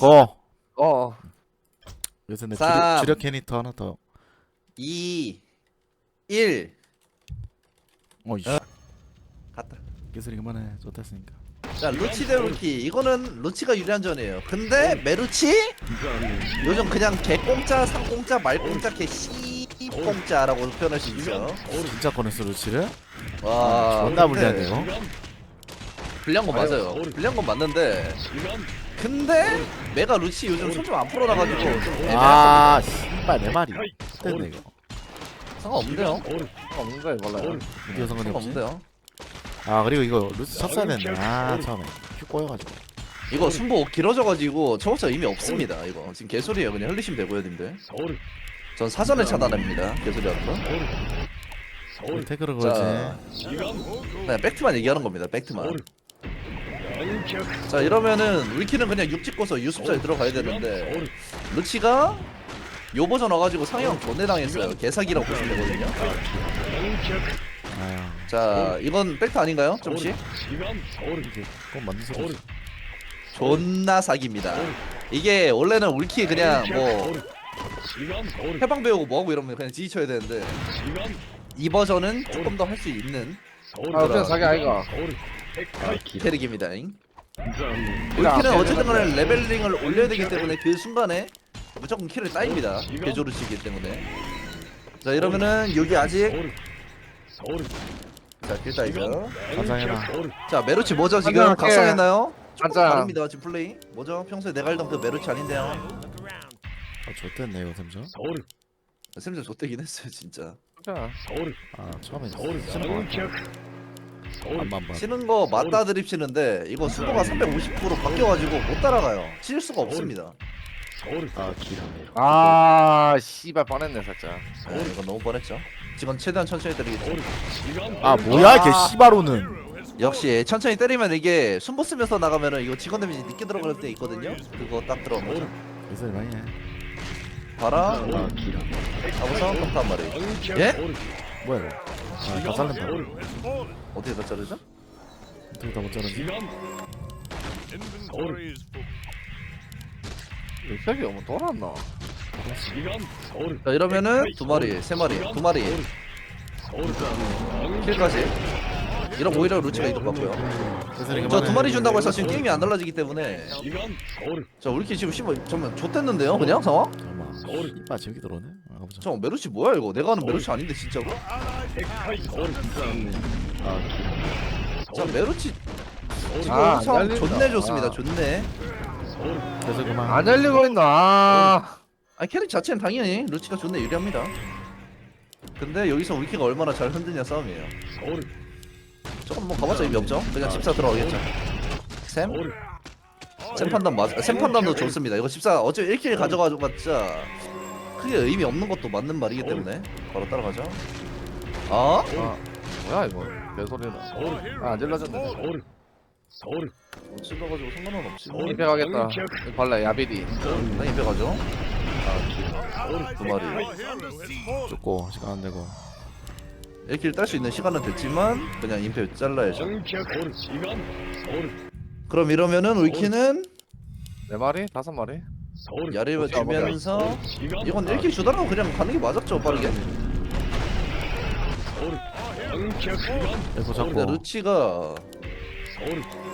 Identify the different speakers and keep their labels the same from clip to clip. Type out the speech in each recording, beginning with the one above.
Speaker 1: 고
Speaker 2: 어.
Speaker 1: 요새 내
Speaker 3: 삼.
Speaker 1: 주력, 주력 캐릭터 하나 더.
Speaker 3: 2 1
Speaker 1: 어이씨.
Speaker 3: 갔다.
Speaker 1: 개소리 그만해. 좋댔으니까.
Speaker 3: 자 루치 대 루키. 이거는 루치가 유리한 전이에요. 근데 메루치? 요즘 그냥 개공짜 상공짜 말공짜 개씨공짜라고 표현할 수 있죠
Speaker 1: 진짜 꺼냈어 루치를?
Speaker 3: 와
Speaker 1: 존나
Speaker 3: 근데
Speaker 1: 불리한데 이거?
Speaker 3: 불리한 건 맞아요. 불리한 건 맞는데 근데 메가 루치 요즘 손 좀 안 풀어놔가지고
Speaker 1: 좀아 씨발 내 말이 됐네 이거
Speaker 3: 상관없는데요
Speaker 2: 없는 거야 몰라요.
Speaker 1: 드디어 상관이 없지?
Speaker 3: 상관없는데요
Speaker 1: 아 그리고 이거 루치 쳤어야 됐네 아 처음에 큐 꼬여가지고
Speaker 3: 이거 순보 길어져가지고 초보자 의미 없습니다 이거 지금 개소리예요 그냥 흘리시면 되고요 님들 전 사전에 차단합니다 개소리 하는 거
Speaker 1: 우리 태그를
Speaker 3: 자.
Speaker 1: 걸지
Speaker 3: 네, 팩트만 얘기하는 겁니다. 팩트만. 자 이러면은 울키는 그냥 육 찍고서 유습자에 들어가야 되는데 루치가 요 버전 와가지고 상영 존내 당했어요. 개사기라고 보시면 되거든요. 자 이건 팩트 아닌가요?
Speaker 1: 이게 꼭 맞는 소리
Speaker 3: 존나 사기입니다. 이게 원래는 울키 그냥 뭐 해방 배우고 뭐하고 이러면 그냥 지지쳐야 되는데 이 버전은 조금 더 할 수 있는
Speaker 2: 아 그냥 자기 아이가.
Speaker 3: 캐릭입니다. 울키는 어쨌든 간에 레벨링을 올려야 되기 때문에 그 순간에 무조건 킬을 따입니다. 개조르치기 때문에. 자 이러면은 여기 아직 자 킬 따이죠.
Speaker 1: 가장해라
Speaker 3: 자 메루치 뭐죠 지금. 각성했나요? 조금. 다릅니다 지금 플레이. 뭐죠? 평소에 내가 알던 그 메루치 아닌데요.
Speaker 1: 아 좋댔네 이거 샘죠
Speaker 3: 샘좀 좆되긴 했어요 진짜.
Speaker 2: 자,
Speaker 1: 아 처음에 치는 봐
Speaker 3: 치는 거 맞다 드립 치는데 이거 수도가 350% 바뀌어가지고 못 따라가요. 칠 수가 없습니다.
Speaker 1: 아 기라네
Speaker 2: 아 씨발 뻔했네 살짝.
Speaker 3: 네, 이건 너무 뻔했죠. 지금 최대한 천천히 때리겠죠.
Speaker 1: 아 뭐야 걔 씨바로는
Speaker 3: 역시 천천히 때리면 이게 순보 쓰면서 나가면은 이거 직원 데미지 늦게 들어갈 때 있거든요. 그거 딱 들어간 거죠.
Speaker 1: 개소리 많이 해
Speaker 3: 봐라.
Speaker 1: 아 기라네
Speaker 3: 하고서 컴퓨터 한 마리. 예?
Speaker 1: 뭐야 이거 아 다 잘린다
Speaker 3: 어떻게 다 자르죠?
Speaker 1: 어떻게 다 못 자르지?
Speaker 2: 색이 너무 돌았나?
Speaker 3: 자 이러면은 두 마리, 세 마리, 두 마리. 킬까지. 이런 오히려 루치가 이득 받고요. 저 두 마리 준다고 해서 지금 게임이 안 달라지기 때문에. 자 우리 키 지금 15 잠만 좆됐는데요 그냥 상황?
Speaker 1: 잠깐만 이빠 재밌게 들어오네 아 가보자
Speaker 3: 잠깐 메루치 뭐야 이거? 내가 아는 메루치 아닌데 진짜로? 아자 메루치 지금
Speaker 2: 아, 안
Speaker 3: 상황
Speaker 2: 열린다.
Speaker 3: 존내 좋습니다.
Speaker 2: 아.
Speaker 3: 존내.
Speaker 1: 개소리 그만
Speaker 2: 안 열리고 있나? 아.
Speaker 3: 아 캐릭 자체는 당연히 루치가 존내 유리합니다. 근데 여기서 우리키가 얼마나 잘 흔드냐 싸움이에요. 조금 뭐 가봤자 의미 없죠? 그냥 집사 들어가겠죠. 샘? 샘 판단 맞, 샘 판단도 좋습니다. 이거 집사 어차피 1킬 가져가봤자 크게 의미 없는 것도 맞는 말이기 때문에 바로 따라가죠. 어?
Speaker 2: 아 뭐야 이거? 개소리나. 아 안 질러졌네.
Speaker 3: 찔러가지고 상관은 없지. 뭐.
Speaker 2: 입에 가겠다. 이거 발라 야비디.
Speaker 3: 나 입에 가죠. 두 마리.
Speaker 1: 죽고 시간 안 되고
Speaker 3: 1킬 딸 수 있는 시간은 됐지만 그냥 임페 잘라야죠. 그럼 이러면은 울키는
Speaker 2: 네 마리? 다섯 마리?
Speaker 3: 야리를 주면서 이건 1킬 주더라도 그냥 가는 게 맞았죠 빠르게. 근데
Speaker 1: 잡고
Speaker 3: 루치가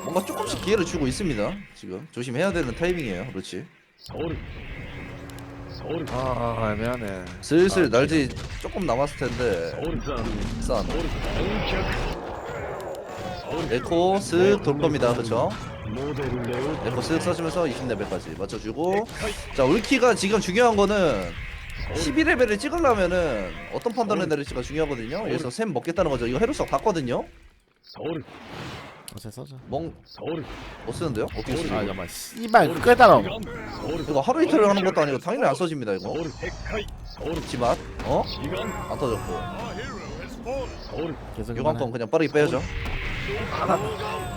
Speaker 3: 뭔가 조금씩 기회를 주고 있습니다. 지금 조심해야 되는 타이밍이에요, 루치.
Speaker 2: 아, 아 애매하네.
Speaker 3: 슬슬 날지 조금 남았을 텐데 싼 에코 쓱 돌 겁니다, 그렇죠? 에코 쓱 써주면서 20레벨까지 맞춰주고 자 울키가 지금 중요한 거는 12레벨을 찍으려면은 어떤 판단을 내릴지가 중요하거든요. 그래서 샘 먹겠다는 거죠. 이거 헤르스가 봤거든요.
Speaker 1: 어제 써줘
Speaker 3: 멍못 쓰는데요? 어떻게 쓰지?
Speaker 1: 아 잠깐만 씨발 끄다가
Speaker 3: 이거 하루 이틀 하는 것도 아니고 당연히 안 써집니다 이거. 지맛 어? 안 터졌고
Speaker 1: 계속 그만해
Speaker 3: 그냥 빠르게 빼야죠.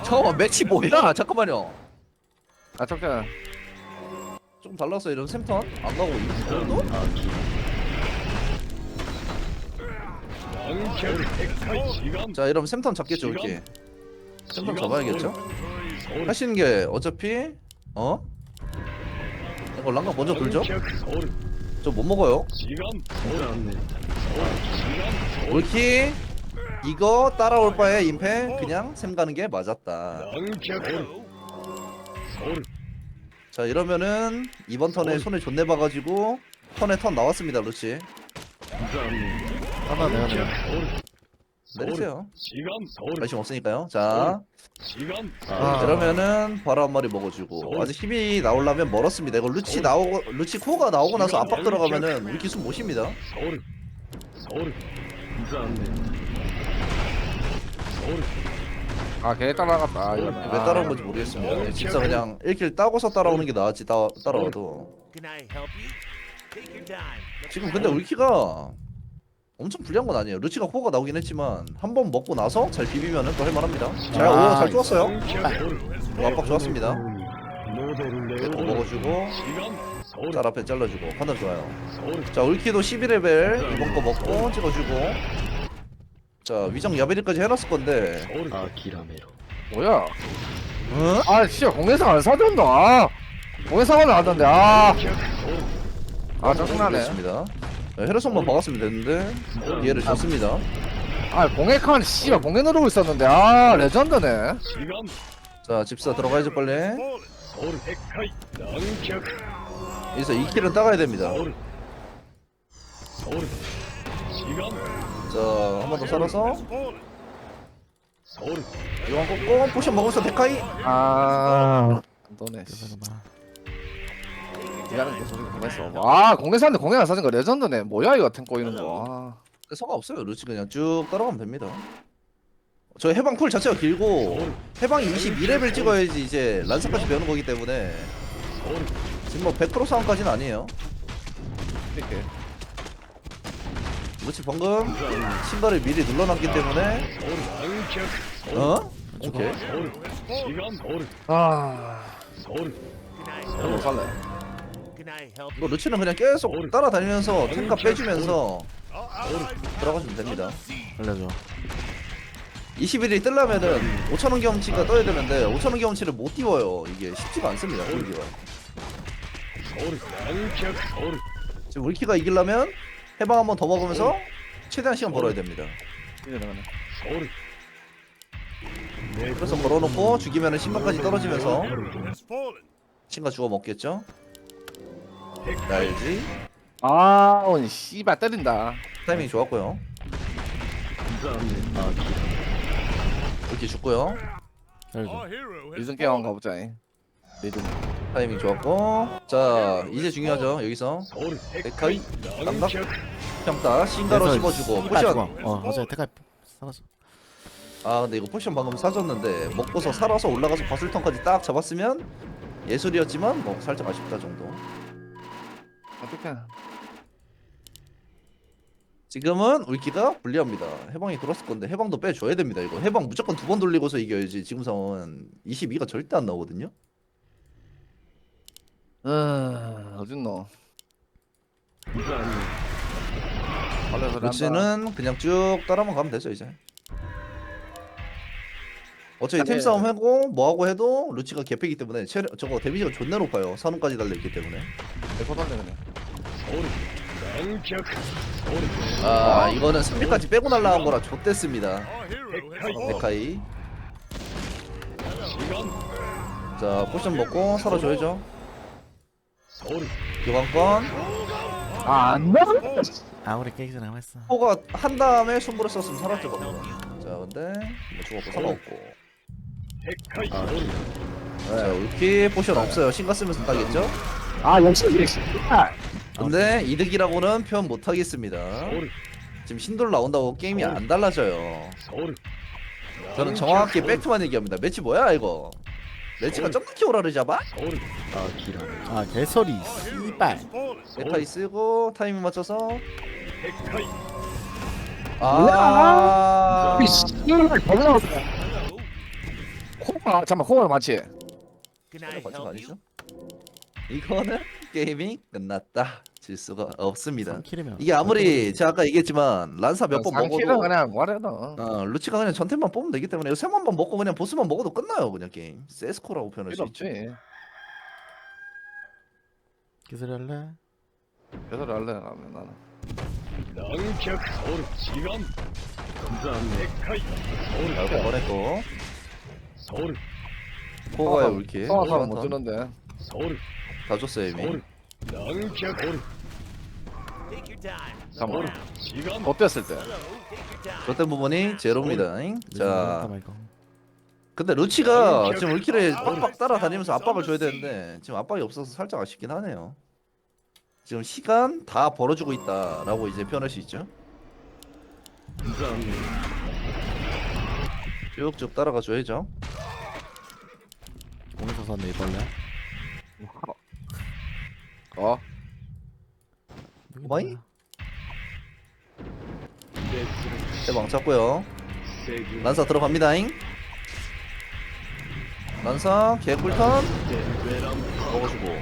Speaker 3: 잠깐만 매치 뭐야? 잠깐만요.
Speaker 2: 아 잠깐.
Speaker 3: 좀 달랐어요 이런 샘턴 안 가고 이거 자 이러면 샘턴 잡겠죠 이렇게 샘턴 잡아야겠죠 하시는 게 어차피 어 이거 랑각 먼저 돌죠? 저 못 먹어요. 올키 이거 따라올 바에 임페 그냥 샘 가는 게 맞았다. 자 이러면은 이번 턴에 손에 존내 봐가지고 턴에 턴 나왔습니다 루치.
Speaker 1: 하나 내가 내가
Speaker 3: 내리세요.
Speaker 4: 시간
Speaker 3: 관심 없으니까요. 자
Speaker 4: 시간
Speaker 1: 아.
Speaker 3: 그러면은 바로 한 마리 먹어주고 아직 힘이 나오려면 멀었습니다. 이거 루치 나오고 루치 코가 나오고 나서 압박 들어가면은 우리 기술 못 십니다.
Speaker 4: 서울 서울
Speaker 2: 아걔 따라갔다.
Speaker 3: 왜
Speaker 2: 이거는
Speaker 3: 따라온 건지 모르겠습니다. 진짜 그냥 1킬 따고서 따라오는 게 나았지 따, 따라와도. 지금 근데 울키가 엄청 불리한 건 아니에요. 루치가 코가 나오긴 했지만 한 번 먹고 나서 잘 비비면은 또 할만합니다. 잘,
Speaker 1: 아,
Speaker 3: 오, 잘 좋았어요. 이거 압박 좋았습니다. 네, 또 먹어주고 짤 앞에 잘라주고. 판단 좋아요. 자 울키도 11레벨 이번 거 먹고 찍어주고 자 위정 야베리까지 해놨을 건데.
Speaker 4: 서울
Speaker 2: 뭐야?
Speaker 3: 응?
Speaker 2: 아 진짜 공개상 안 사줬노 아. 공개상은 나왔던데 아 아 짜증나네.
Speaker 3: 그렇습니다. 네, 헤르송만 박았으면 됐는데 이해를 줬습니다.
Speaker 2: 아 공개칸 씨발 공개 누르고 있었는데 아 레전드네.
Speaker 3: 자 집사 들어가야죠 빨리. 여기서 2킬은 따가야 됩니다.
Speaker 4: 시간
Speaker 3: 자 한 번 더 살아서. 이왕 꽂고 포션 먹으면서 데카이?
Speaker 2: 아. 안 도네
Speaker 1: 그러나
Speaker 2: 미안해 소리 공개했어. 아 공개사인데 공개 안 사준 거 레전드네. 뭐야 이거 탱 꼬이는 거. 아.
Speaker 3: 서가 없어요 루치 그냥 쭉 따라가면 됩니다. 저 해방 쿨 자체가 길고 해방이 22레벨 찍어야지 이제 란사까지 배우는 거기 때문에. 지금 뭐 100% 상황까지는 아니에요.
Speaker 2: 이렇게
Speaker 3: 루치 방금? 신발을 미리 눌러놨기 때문에. 어? 오케이.
Speaker 4: 서울 시간 서울
Speaker 2: 아.
Speaker 5: I help
Speaker 3: 이거 루치는 그냥 계속 따라다니면서 탱카 빼주면서? 들어가시면 됩니다.
Speaker 1: 알려줘.
Speaker 3: 20일이 뜨려면은 5천원 경험치가 떠야 되는데 5천원 경험치를 못 띄워요. 이게 쉽지가 않습니다
Speaker 4: 서울
Speaker 3: 지금 울키가 이기려면 해방 한 번 더 먹으면서 최대한 시간 벌어야 됩니다.
Speaker 4: 서울
Speaker 3: 그래서 걸어놓고 죽이면은 신발까지 떨어지면서
Speaker 5: Has fallen.
Speaker 3: 신가 주워 먹겠죠? 날지.
Speaker 2: 아 오늘 씨발 때린다.
Speaker 3: 타이밍 좋았고요. 울키 죽고요.
Speaker 5: has
Speaker 2: 리듬 게임 한번 가보자 이. 리듬
Speaker 3: 타이밍 좋았고 자 이제 중요하죠 여기서. 데카이
Speaker 4: 남격
Speaker 3: 평타 신가로
Speaker 1: 그래서
Speaker 3: 씹어주고 포션.
Speaker 1: 어 어제 태가 살았어.
Speaker 3: 아 근데 이거 포션 방금 사줬는데 먹고서 살아서 올라가서 바술턴까지 딱 잡았으면 예술이었지만 뭐 살짝 아쉽다 정도.
Speaker 2: 어떡해.
Speaker 3: 지금은 울키가 불리합니다. 해방이 돌았을 건데 해방도 빼줘야 됩니다 이거. 해방 무조건 두 번 돌리고서 이겨야지. 지금 상황은 22가 절대 안 나오거든요
Speaker 2: 음 어딨노
Speaker 3: 루치는 그냥 쭉 따라만 가면 되죠 이제. 어차피 템
Speaker 2: 네.
Speaker 3: 싸움 하고 뭐 하고 해도 루치가 개패기 때문에 체력, 저거 데미지가 존나 높아요. 산후까지 달려 있기 때문에.
Speaker 2: 내거던데 그냥.
Speaker 4: 서울 남격. 서울
Speaker 3: 아 이거는 3일까지 빼고 날라간 거라 좆됐습니다. 데카이.
Speaker 4: 시간.
Speaker 3: 자 포션 먹고
Speaker 4: 서울
Speaker 3: 교환권
Speaker 2: 아안 나?
Speaker 1: 아무리 깨기 전에 했어.
Speaker 3: 포가 한 다음에 손보를 썼으면 살았죠 방금 자 근데 뭐 죽었고.
Speaker 4: 서울
Speaker 3: 자 울키 포션 없어요. 신가 쓰면서 따겠죠?
Speaker 2: 아 역시 역시
Speaker 3: 근데 이득이라고는 표현 못하겠습니다. 지금 신돌 나온다고 게임이 안 달라져요. 저는 정확히 팩트만 얘기합니다. 매치 뭐야 이거 매치가 점프 키 오라를 잡아?
Speaker 1: 아 개소리
Speaker 5: Our hero
Speaker 1: 씨발.
Speaker 3: 메타이 쓰고 타이밍 맞춰서 아
Speaker 2: 씨발 벌나 코가 잠깐 코가 맞지?
Speaker 5: Help
Speaker 3: 아니죠? 이거는 게임이 끝났다 질 수가 없습니다. 이게 아무리 제가 아까 얘기했지만 란사 몇번 먹어도
Speaker 2: 그냥
Speaker 3: 어, 루치가 그냥 전템만 뽑으면 되기 때문에 세만 번 먹고 그냥 보스만 먹어도 끝나요 그냥 게임. 세스코라고 표현할 수
Speaker 2: 있지.
Speaker 1: 기술할래?
Speaker 3: 그래서 랄레 나는.
Speaker 6: 南極ソウル祈願ザ・ネッカイソ
Speaker 3: 이렇게 보냈고
Speaker 6: 서울.
Speaker 3: 포가요 이렇게
Speaker 2: 성화상 못 주는데.
Speaker 3: ソウル다 줬어요 이미.
Speaker 2: ル南極ソウル
Speaker 6: 3월
Speaker 2: 어땠을 때?
Speaker 3: 그때 부분이 제로입니다. 자, 근데 루치가 지금 올킬을 빡빡 따라다니면서 압박을 줘야 되는데 지금 압박이 없어서 살짝 아쉽긴 하네요. 지금 시간 다 벌어주고 있다라고 이제 표현할 수 있죠. 쭉쭉 따라가 줘야죠.
Speaker 1: 오면서 샀네 이번에.
Speaker 2: 어.
Speaker 3: 뭐이? 대망 잡고요. 난사 들어갑니다잉. 난사 개꿀턴 먹어주고.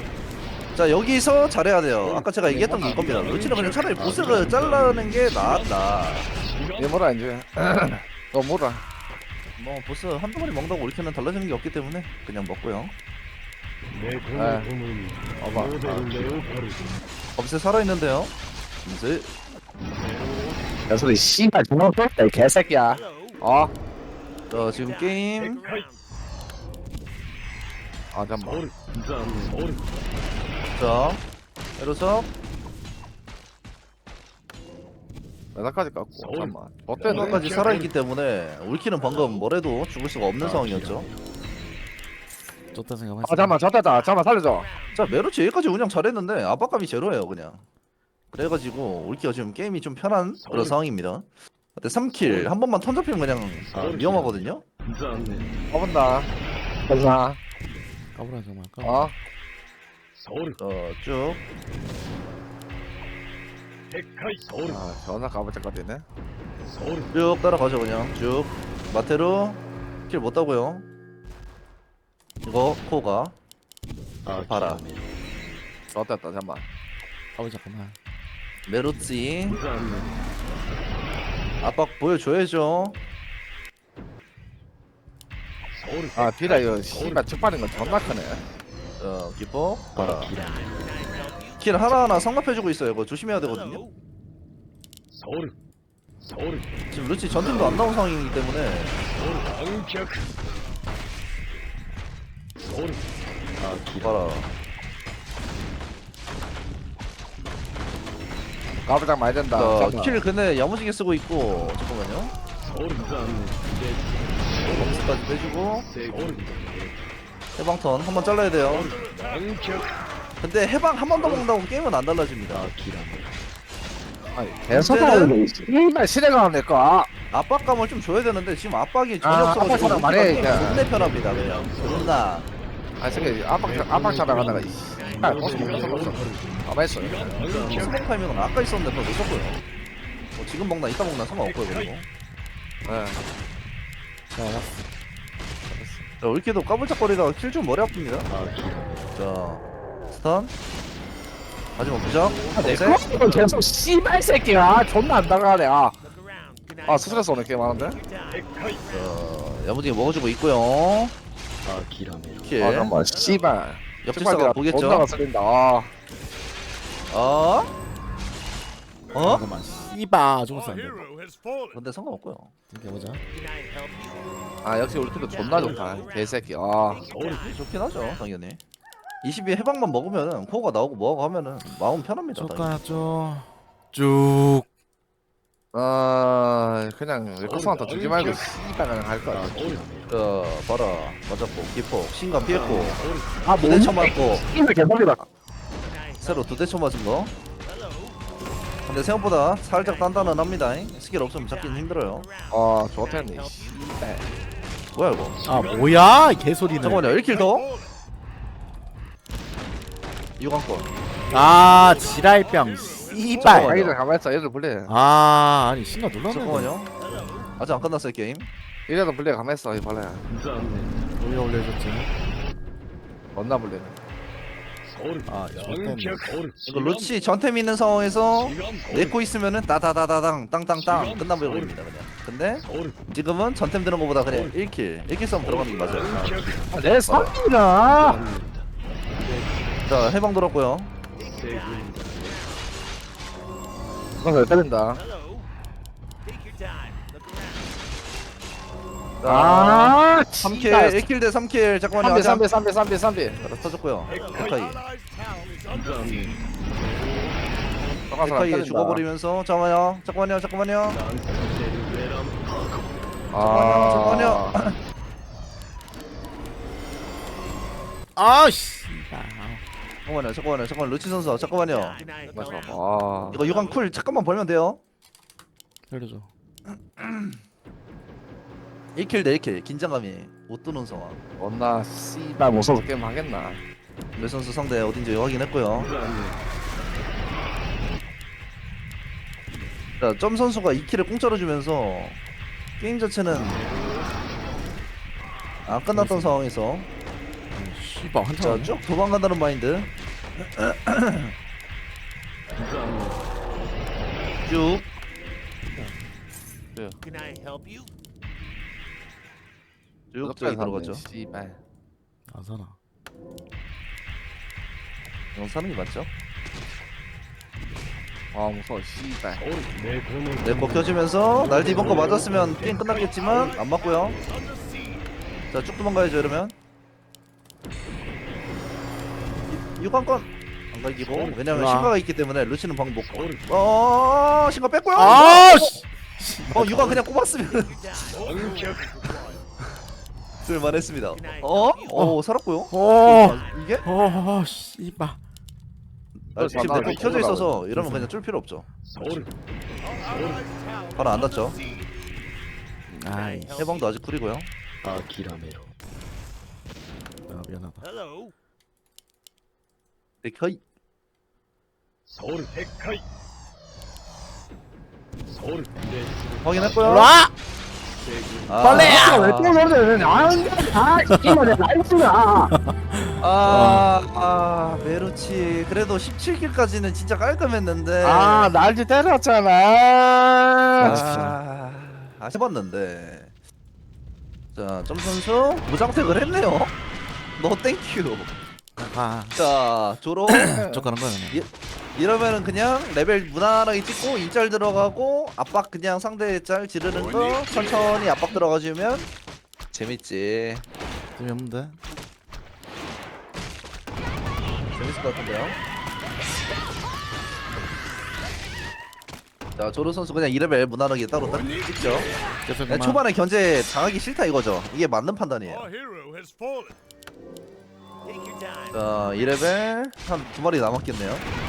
Speaker 3: 자 여기서 잘해야 돼요. 아까 제가 얘기했던 게 이겁니다. 루치는 그냥 차라리 보스를 잘라는 게 낫다.
Speaker 2: 얘 뭐라 이제. 너 뭐라?
Speaker 3: 뭐 보스 한두 마리 먹는다고 울키는 달라지는 게 없기 때문에 그냥 먹고요.
Speaker 6: 내
Speaker 2: 네. 어봐.
Speaker 6: 모델 레오파르
Speaker 3: 검색 살아있는데요. 검색
Speaker 2: 야 소리 씨발 정말 떴다 이 개새끼야. 어?
Speaker 3: 자 지금 게임
Speaker 2: 아 잠깐만.
Speaker 3: 자 에로석
Speaker 2: 메다까지 깎고. 잠깐만. 어때 너?
Speaker 3: 까지 살아있기 때문에 울키는 방금 뭐래도 죽을 수가 없는 상황이었죠.
Speaker 1: 쫓다 생각했어.
Speaker 2: 아 잠깐만 졌다. 잠깐만 살려줘.
Speaker 3: 자 메로치 여기까지 운영 잘했는데 압박감이 제로예요 그냥 그래가지고 울키가 지금 게임이 좀 편한 그런 상황입니다. 근데 3킬. 한 번만 턴 잡히면 그냥 위험하거든요?
Speaker 2: 가본다. 가자.
Speaker 1: 까불어 정말. 까.
Speaker 2: 어?
Speaker 6: 서울.
Speaker 3: 어쭉.
Speaker 2: 아 전화 가보자.
Speaker 6: 서울.
Speaker 3: 쭉 따라가죠 그냥. 쭉. 마테로 킬 못 따고요. 이거 코가. 봐라.
Speaker 2: 좋았다. 잠깐만.
Speaker 1: 까불 잠깐만.
Speaker 3: 메로치. 압박 보여줘야죠.
Speaker 2: 아 비라 이거 씨발 측발인 건 존나 크네.
Speaker 3: 어 기포? 봐라. 킬 하나하나 성납해주고 있어요. 이거 조심해야 되거든요.
Speaker 6: 서울 서울.
Speaker 3: 지금 루치 전팀도 안 나온 상황이기 때문에.
Speaker 6: 서울 낭격. 서울.
Speaker 3: 봐라
Speaker 2: 가보자 많이 된다.
Speaker 3: 자,
Speaker 2: 잠깐만.
Speaker 3: 킬 근데 야무지게 쓰고 있고 잠깐만요
Speaker 6: 서울
Speaker 3: 범스까지 빼주고 해방턴 한번 잘라야 돼요 근데 해방 한 번 더 먹는다고 게임은 안 달라집니다
Speaker 2: 아니 개소리하네. 씨발 시대가 내 거.
Speaker 3: 압박감을 좀 줘야 되는데 지금 압박이 전혀
Speaker 2: 아,
Speaker 3: 없어가지고
Speaker 2: 압박처럼 말해.
Speaker 3: 존내 편합니다 그냥 존나
Speaker 2: 아 저기 압박 압박 잡아가다가 이 보스 먹는 거 없어. 있어.
Speaker 3: 수동 타이밍은 아까 있었는데 그걸 놓쳤고요 뭐 지금 먹나 이따 먹나 상관없고요 그리고
Speaker 2: 예.
Speaker 1: 자 알았어.
Speaker 3: 자 올키도 까불짝거리다가 킬 좀 머리 아픕니다 자 스턴 하지만 부작 검색
Speaker 2: 이거 계속 씨발 새끼야. 존나 안 나가네. 아. 아 스트레스 오네 게임 하는데.
Speaker 3: 자 야무지게 먹어주고 있고요
Speaker 2: 킬아 잠깐만 씨발.
Speaker 3: 옆집사가 보겠죠
Speaker 2: 존나 쓰린다. 아.
Speaker 3: 어? 어?
Speaker 1: 잠깐만. 씨바 안 돼.
Speaker 7: fallen.
Speaker 3: 근데 상관없고요
Speaker 1: 이렇게 보자.
Speaker 7: Can I help you?
Speaker 2: 아 역시 울트도 존나 좋다. 개새끼. 아.
Speaker 3: 서울이 좋긴 하죠 당연히 22 해방만 먹으면은 코어가 나오고 뭐하고 하면은 마음 편합니다
Speaker 1: 쭉
Speaker 3: 당연히.
Speaker 1: 가 쭉. 쭉.
Speaker 2: 아 그냥 렉커스한테 주지 말고 씨발 그냥 할거 같아.
Speaker 6: 서울
Speaker 3: 자 봐라 맞았고 기폭 신감 피했고
Speaker 2: 아
Speaker 3: 쳐맞고
Speaker 2: 이거 개소리다.
Speaker 7: Can I
Speaker 3: 새로 두 대 쳐 맞은 거. 근데 생각보다 살짝 단단은 합니다 스킬 없으면 잡긴 힘들어요
Speaker 2: 아 좋겠네. 씨발.
Speaker 3: 뭐야 이거
Speaker 1: 아 뭐야 이 개소리는.
Speaker 3: 잠깐만요 1킬 더? 유광권
Speaker 1: 아 지랄병. 씨발.
Speaker 3: 잠깐만요.
Speaker 2: 아이들 가만 있어. 얘들 불래.
Speaker 1: 아 아니 신나 놀랐네.
Speaker 3: 잠깐만요 아직 안 끝났어요 게임
Speaker 2: 이래도 불래 가만 있어. 이 벌레.
Speaker 1: 올려 올려줬지.
Speaker 2: 언나 불래.
Speaker 1: 아,
Speaker 6: 서울.
Speaker 3: 이거 루치 전템 있는 상황에서 내코 있으면은 따다다다당 땅땅땅 끝나버립니다 그냥. 근데 지금은 전템 드는 것보다 그냥 1킬 1킬 싸움 들어가는 게 맞아요.
Speaker 6: 낭격
Speaker 2: 내 선이가.
Speaker 3: 자 해방 들었고요.
Speaker 6: 세 그림자
Speaker 2: 이건 때린다 아
Speaker 3: 3킬 1킬 대 3킬. 잠깐만요
Speaker 2: 3배
Speaker 3: 아직
Speaker 2: 3배 3배 3배 3배
Speaker 3: 안- 터졌고요. 에카이. 에카이에
Speaker 2: 때린다.
Speaker 3: 죽어버리면서. 잠깐만요 잠깐만요 잠깐만요.
Speaker 2: 아.
Speaker 3: 잠깐만요
Speaker 1: 아씨.
Speaker 3: 잠깐만요 잠깐만요 잠깐만 루치 선수 잠깐만요.
Speaker 2: 맞아? 아.
Speaker 3: 이거 유광 쿨 잠깐만 벌면 돼요.
Speaker 1: 살려줘
Speaker 3: 1킬 대 1킬. 긴장감이 못 드는 상황.
Speaker 2: 언나 씨발 무서워서 게임 하겠나?
Speaker 3: 몇 선수 상대 어딘지 확인했고요. 자, 점 선수가 2킬을 공짜로 주면서 게임 자체는 안 끝났던 상황에서.
Speaker 1: 씨발
Speaker 3: 자,
Speaker 1: 한참
Speaker 3: 쭉 도망간다는 마인드. 쭉.
Speaker 7: Can I help you?
Speaker 3: 쭉 저기 들어갔죠.
Speaker 2: 씨발.
Speaker 1: 안 사나?
Speaker 3: 이건 사는 게 맞죠?
Speaker 2: 아 무서워 씨발.
Speaker 3: 네거 켜지면서 날디 이번 거 맞았으면 게임 끝났겠지만 안 맞고요. 자 쭉 도망가야죠 이러면. 이- 유관권 안 갈기고 왜냐면
Speaker 1: 우와.
Speaker 3: 신가가 있기 때문에 루치는 방못 어 신가 뺐고요!
Speaker 1: 아 씨.
Speaker 3: 어 유관 그냥 꼽았으면 쓸만했습니다. 어? 어? 살았고요?
Speaker 1: 어.
Speaker 3: 아, 이게?
Speaker 1: 어, 씨발.
Speaker 3: 아, 지금 내거 켜져 있어서 이러면. 그냥 쫄 필요 없죠. 바로 안 닿죠?
Speaker 1: 아이,
Speaker 3: 해방도 아직 쿨이고요.
Speaker 6: 아키라메로.
Speaker 1: 아, 미안하다.
Speaker 3: 데카이.
Speaker 6: 서울 백카이. 서울 내
Speaker 3: 확인했고요
Speaker 1: 와!
Speaker 3: 아,
Speaker 1: 벌레야!
Speaker 2: 왜또 그러네 아 이거 내 라이프야.
Speaker 3: 아, 아 메루치. 그래도 17킬까지는 진짜 깔끔했는데.
Speaker 2: 아 날지 때렸잖아.
Speaker 3: 아, 아쉽었는데. 자 점 선수. 무장택을 했네요. 너 땡큐
Speaker 1: 아,
Speaker 3: 자 조로.
Speaker 1: 쫓가는 거야, 그냥.
Speaker 3: 이러면은 그냥 레벨 무난하게 찍고 인짤 들어가고 압박 그냥 상대 짤 지르는 거 천천히 압박 들어가주면 재밌지.
Speaker 1: 재미없는데?
Speaker 3: 재밌을 것 같은데요? 자 조로 선수 그냥 2레벨 무난하게 따로 딱 찍죠. 초반에 견제 당하기 싫다 이거죠. 이게 맞는 판단이에요. 자 2레벨 한 두 마리 남았겠네요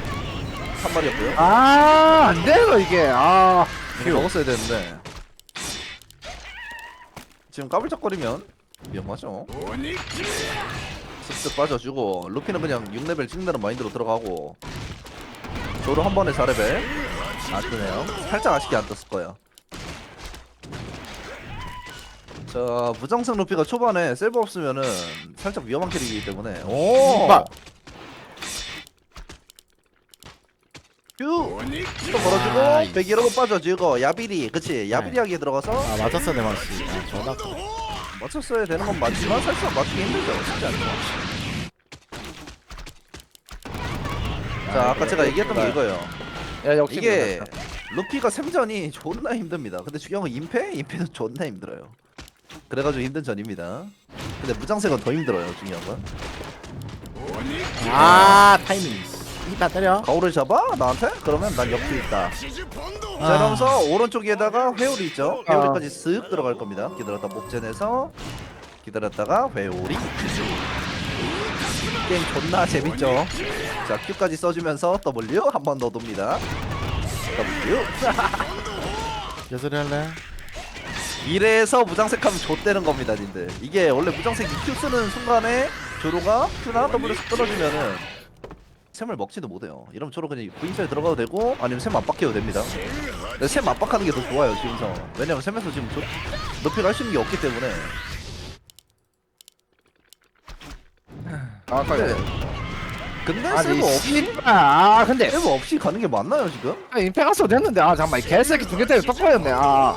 Speaker 3: 한 마리였고요.
Speaker 2: 아 안 돼요 이게. 아.
Speaker 3: 이거 먹었어야 되는데. 지금 까불짝거리면 위험하죠. 슥슥 빠져주고 루피는 그냥 6레벨 찍는다는 마인드로 들어가고 조로 한 번에 4레벨. 안 뜨네요. 살짝 아쉽게 안 떴을 거예요. 자 무장성 루피가 초반에 셀브 없으면은 살짝 위험한 캐릭이기 때문에. 오!
Speaker 1: 씨발.
Speaker 3: 큐! 또 걸어주고 배기로 빠져주고 야비리 그치 야비리하게 들어가서
Speaker 1: 아, 맞았어, 내 말씨. 아, 전화.
Speaker 3: 맞췄어야 되는 건 맞지만 살짝 맞추기 힘들죠 쉽지 않죠 자 아까 제가 얘기했던 게 이거예요
Speaker 2: 야 역시
Speaker 3: 이게 루피가 샘전이 존나 힘듭니다 근데 중요한 건 임페? 임페도 존나 힘들어요 그래가지고 힘든 전입니다 근데 무장색은 더 힘들어요 중요한 건
Speaker 1: 아, 타이밍. 이따 때려.
Speaker 3: 거울을 잡아? 나한테? 그러면 난 옆에 있다 자
Speaker 1: 아.
Speaker 3: 이러면서 오른쪽에다가 회오리 있죠 회오리까지 쓱 들어갈 겁니다 기다렸다 목전에서 기다렸다가 회오리 게임 존나 재밌죠 자 Q까지 써주면서 W 한번더 돕니다 W
Speaker 1: 예술이 할래?
Speaker 3: 이래서 무장색하면 좆되는 겁니다 님들 이게 원래 무장색이 Q 쓰는 순간에 조로가 Q나 W 쓱 떨어지면은 샘을 먹지도 못해요. 이러면 저로 그냥 부인셀 들어가도 되고 아니면 샘 압박해도 됩니다. 근데 샘 압박하는 게 더 좋아요 지금 상황. 왜냐면 샘에서 지금 저, 높이를 할 수 있는 게 없기 때문에.
Speaker 2: 아,
Speaker 3: 근데, 근데 샘 없이
Speaker 2: 아, 근데.
Speaker 3: 샘 없이 가는 게 맞나요 지금?
Speaker 2: 아, 임페가스 됐는데. 아, 잠깐만. 개새끼 두개 때문에 떡 걸렸네. 아.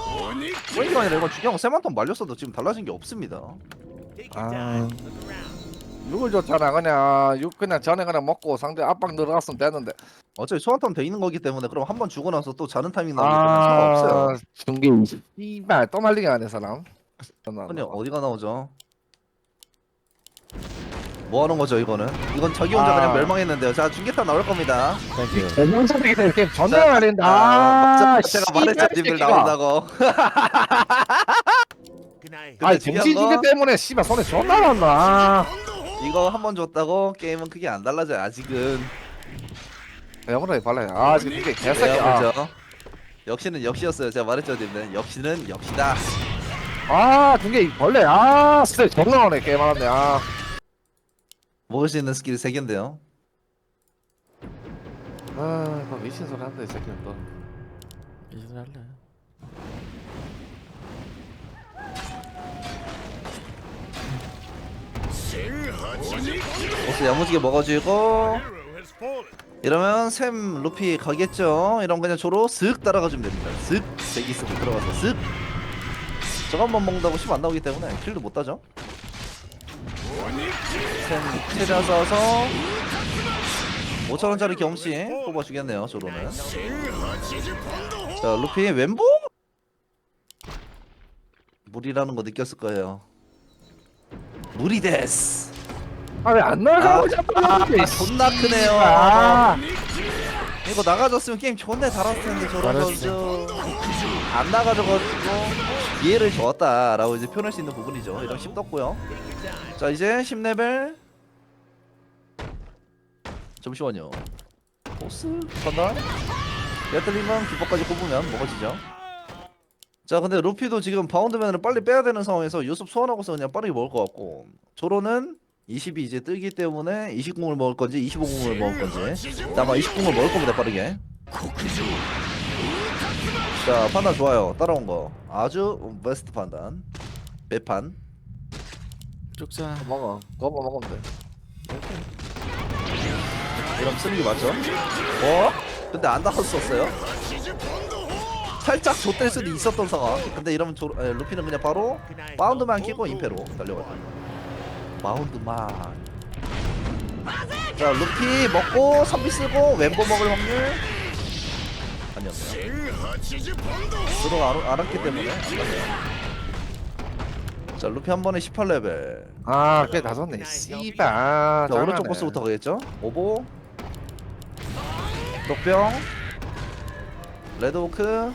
Speaker 3: 그런 게 아니라 이건 중요한 샘한턴 말렸어도 지금 달라진 게 없습니다.
Speaker 7: 아.
Speaker 2: 누굴 좋잖아 그냥 그냥 전에 그냥 먹고 상대 압박 늘어갔으면 되는데
Speaker 3: 어차피 소환탐 돼 있는 거기 때문에 그럼 한 번 죽고 나서 또 자는 타이밍 나오기 아, 때문에 상관없어요.
Speaker 2: 중기 씨발 또 말리게 안해 사람
Speaker 3: 근데 어디가 나오죠? 뭐 하는 거죠 이거는? 이건 저기 혼자
Speaker 2: 아.
Speaker 3: 그냥 멸망했는데요. 자 중계타 나올 겁니다.
Speaker 2: 전형사적에서 이렇게
Speaker 3: 전면
Speaker 2: 말린다
Speaker 3: 아, 제가 말했잖아 님들 나온다고.
Speaker 2: 아니
Speaker 3: 중기
Speaker 2: 중기 때문에 씨발 손에 존나 났나 아.
Speaker 3: 이거 한 번 줬다고 게임은 크게 안 달라져요 아직은.
Speaker 2: 영어로 발라야 아 지금 이게 개새끼야
Speaker 3: 왜요 그죠? 역시는 역시였어요. 제가 말했죠 님들. 역시는 역시다.
Speaker 2: 아 중계 이 벌레 아 진짜 존나 나오네 게임 하는데 아
Speaker 3: 먹을 수 있는 스킬이 세 개인데요.
Speaker 2: 아, 그 미친 소리 한다 이 새끼는 또.
Speaker 1: 이제 할래
Speaker 3: 보스 야무지게 먹어주고. 이러면 샘 루피 가겠죠. 이러면 그냥 조로 슥 따라가주면 됩니다. 슥 대기 속에 들어가서 슥. 저거 한번 먹는다고 10 안 나오기 때문에 킬도 못 따죠. 샘 최대한 쌓아서 5천원짜리 경씨 뽑아주겠네요. 조로는. 자 루피 왼보? 물이라는 거 느꼈을 거예요. 물이 데스.
Speaker 2: 아, 왜안
Speaker 3: 아,
Speaker 2: 나가고 자꾸
Speaker 3: 아,
Speaker 2: 나오는데,
Speaker 3: 존나 크네요.
Speaker 2: 아,
Speaker 3: 이거 나가줬으면 게임 존나 잘했을 텐데 저런
Speaker 1: 잘했지.
Speaker 3: 선수 안 나가줘가지고 기회를 줬다라고 이제 표현할 수 있는 부분이죠. 이런 10 떴고요. 자 이제 10레벨 잠시만요. 보스 간다. 야틀리만 기법까지 꼽으면 먹어지죠. 자 근데 루피도 지금 바운드맨을 빨리 빼야 되는 상황에서 요습 소환하고서 그냥 빠르게 먹을 것 같고 조로는 20이 이제 뜨기 때문에 20공을 먹을 건지 25공을 먹을 건지 아마 20공을 먹을 겁니다 빠르게 자 판단 좋아요 따라온 거 아주 베스트 판단 매판
Speaker 1: 쭉자
Speaker 2: 먹어. 그거 먹으면 돼.
Speaker 3: 이러면 쓰는 게 맞죠? 어? 근데 안 나왔었어요? 살짝 좆될 수도 있었던 상황 근데 이러면 조, 에, 루피는 그냥 바로 바운드만 끼고 임페로 달려가요 바운드만. 자 루피 먹고 선비 쓰고 왼보 먹을 확률. 아니었네요. 들어 안, 안 왔기 때문에. 안 갔네요. 자 루피 한 번에 18레벨.
Speaker 2: 아, 다 좋네. 씨발.
Speaker 3: 자
Speaker 2: 장난해.
Speaker 3: 오른쪽 보스부터 가겠죠? 오보. 독병. 레드오크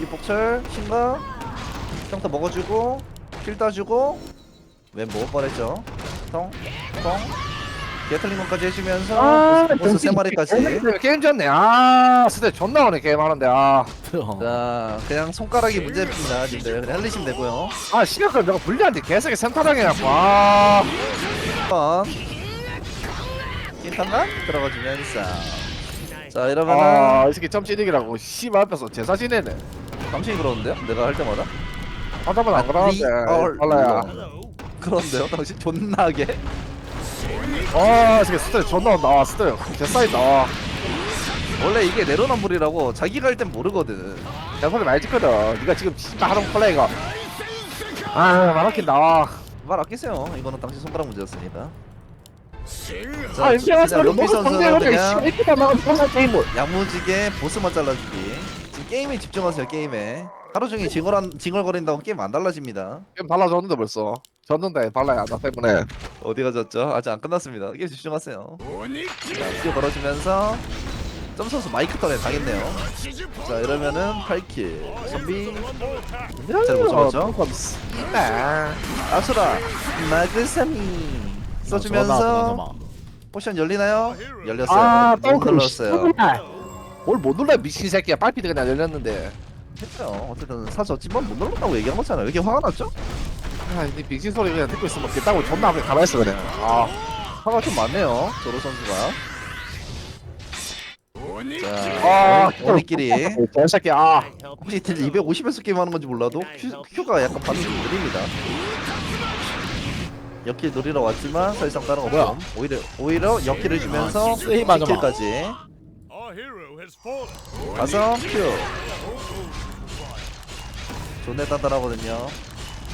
Speaker 3: 삐폭철 신가 평타 먹어주고 킬 따주고 왼보 뻔했죠? 텅텅. 게틀링건까지 해주면서
Speaker 2: 아,
Speaker 3: 보스, 보스 세 마리까지.
Speaker 2: 게임, 좋네. 아, 진짜 존나 오네 게임 하는데. 아,
Speaker 3: 자 그냥 손가락이 문제입니다. 님들. 그냥 흘리시면 되고요.
Speaker 2: 아 시각을 내가 불리한데 개새끼 센터당해갖고. 아,
Speaker 3: 한번. 킹탄만 들어가주면서. 자 이러면은
Speaker 2: 아, 이 새끼 점 찌르기라고. 씨발 앞에서 제사 지내네.
Speaker 3: 당신이 그러는데요? 내가 할 때마다?
Speaker 2: 한번안 그러는데.
Speaker 3: 리얼
Speaker 2: 빨라야.
Speaker 3: 그런데요? 당신 존나게?
Speaker 2: 아, 이 새끼 스트레 존나. 아, 스트레. 제사이다. 아,
Speaker 3: 원래 이게 내로남불이라고 자기가 할 땐 모르거든
Speaker 2: 내 소리 많이 짓거든. 네가 지금 씨발 하는 플레이가. 아, 말아낀다. 아,
Speaker 3: 말 아끼세요 이거는 당신 손가락 문제였습니다 자,
Speaker 2: 아,
Speaker 3: 선수는
Speaker 2: 상대가
Speaker 3: 그냥
Speaker 2: 이렇게 나가면 존나 게임을.
Speaker 3: 야무지게 보스만 잘라주기 지금 게임에 집중하세요 게임에. 하루 종일 징얼한, 징얼거린다고 게임 안 달라집니다.
Speaker 2: 게임 달라졌는데 벌써. 졌는데 발라야 나 때문에.
Speaker 3: 어디가 졌죠? 아직 안 끝났습니다. 게임 집중하세요. 자 뛰어 걸어주면서 점선수 마이크 턴에 당했네요. 자 이러면은 8킬. 선비. 잘 못 잡았죠?
Speaker 2: 아,
Speaker 3: 아수라 마그사미. 써주면서 포션 열리나요? 열렸어요.
Speaker 2: 아, 못또
Speaker 3: 눌렀어요
Speaker 2: 뭘못 눌러 미친 새끼야. 빨피드 그냥 열렸는데.
Speaker 3: 했죠 어쨌든 사줬지만 못 눌렀다고 얘기한 거잖아요 왜 이렇게 화가 났죠?
Speaker 2: 아, 이 빅신 소리 그냥 듣고 있으면 됐다고 존나 그냥 가만히 있어 그냥. 아,
Speaker 3: 화가 좀 많네요 조로 선수가
Speaker 2: 아,
Speaker 3: 자 우리끼리
Speaker 2: 저 새끼 아.
Speaker 3: 혹시 딜 250에서 게임하는 건지 몰라도 큐, 큐가 약간 반응이 좀 느립니다 역킬 노리러 왔지만 사실상 다른 없고 오히려 오히려 역킬을 주면서
Speaker 1: 세이브하지 마.
Speaker 3: 10킬까지 가서 큐. 존내 단단하거든요.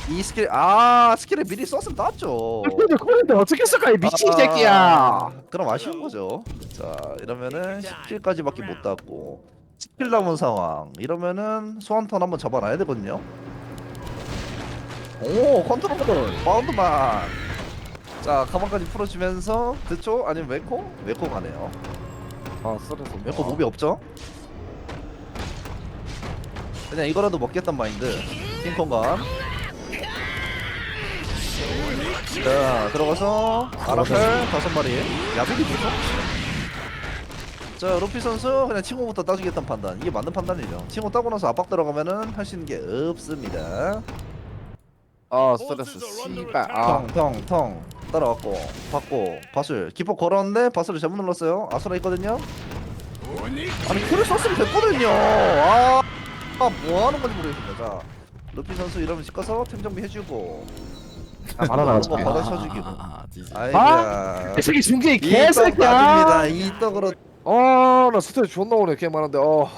Speaker 3: 이 스킬 아 스킬을 미리 썼으면 땄죠.
Speaker 2: 근데 코렌트 어떻게 쓸까 이 미친
Speaker 3: 아,
Speaker 2: 새끼야.
Speaker 3: 그럼 아쉬운 거죠. 자 이러면은 10킬까지밖에 못 땄고 10킬 남은 상황. 이러면은 소환턴 한번 잡아놔야 되거든요. 오 컨트롤 바운드만 자 가방까지 풀어주면서 드초 아니면 웨코? 웨코 가네요
Speaker 2: 아 쓰러져
Speaker 3: 웨코 몹이 없죠? 그냥 이거라도 먹겠단 마인드. 킹콩감. 자 들어가서 아라펠 다섯 마리. 야비리 뭐죠? 자 루피 선수 그냥 칭호부터 따주겠다는 판단. 이게 맞는 판단이죠. 칭호 따고 나서 압박 들어가면은 할 수 있는 게 없습니다.
Speaker 2: 아 스트레스 씨발. 아
Speaker 3: 텅텅텅 따라왔고 받고 바술 기폭 걸었는데 바술을 잘못 눌렀어요. 아수라 있거든요. 아니 큐를 썼으면 됐거든요. 아, 아 뭐하는 건지 모르겠습니다. 자 루피 선수 이러면 씻어서 템 정비 해주고.
Speaker 2: 아, 바로 나가지
Speaker 3: 거 받아
Speaker 1: 아,
Speaker 3: 쳐주기고
Speaker 1: 아, 아, 뒤지.
Speaker 3: 아이고야.
Speaker 2: 이 새끼 중계 개새끼야.
Speaker 3: 빠집니다. 이 떡으로.
Speaker 2: 어나 스트레스 존나 오네. 개 많은데. 어